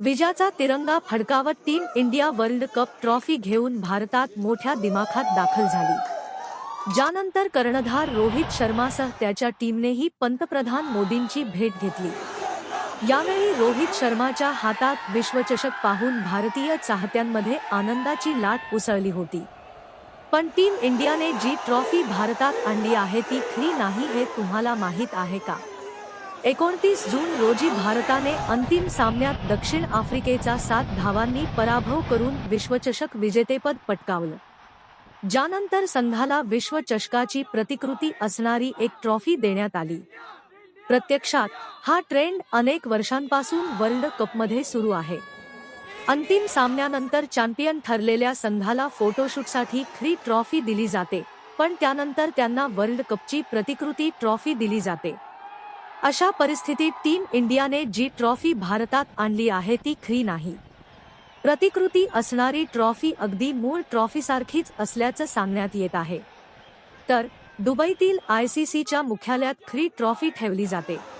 विजाचा तिरंगा फडकावत team India world cup trophy घेऊन भारतात मोठ्या दिमाखात दाखल झाली. ज्यानंतर कर्णधार रोहित शर्मासह त्याच्या टीमनेही पंतप्रधान मोदींची भेट घेतली. यावेळी रोहित शर्माच्या हातात विश्वचषक पाहून भारतीय चाहत्यांमध्ये आनंदाची लाट उसळली होती. पण टीम इंडियाने जी ट्रॉफी भारतात आणली आहे ती खरी नाही हे तुम्हाला माहीत आहे का? एकोणतीस जून रोजी भारताने अंतिम सामन्यात दक्षिण आफ्रिकेचा सात धावांनी पराभव करून विश्वचषक विजेतेपद पटकावलं. ज्यानंतर संघाला विश्वचषकाची प्रतिकृती असणारी एक ट्रॉफी देण्यात आली. प्रत्यक्षात हा ट्रेंड अनेक वर्षांपासून वर्ल्ड कपमध्ये सुरू आहे. अंतिम सामन्यानंतर चॅम्पियन ठरलेल्या संघाला फोटोशूटसाठी फ्री ट्रॉफी दिली जाते पण त्यानंतर त्यांना वर्ल्ड कपची प्रतिकृती ट्रॉफी दिली जाते. अशा परिस्थितीत टीम इंडियाने जी ट्रॉफी भारतात आणली आहे ती खरी नाही. प्रतिकृती असणारी ट्रॉफी अगदी मूळ ट्रॉफीसारखीच असल्याचं सांगण्यात येत आहे. तर दुबईतील आयसीसीच्या मुख्यालयात खरी ट्रॉफी ठेवली जाते.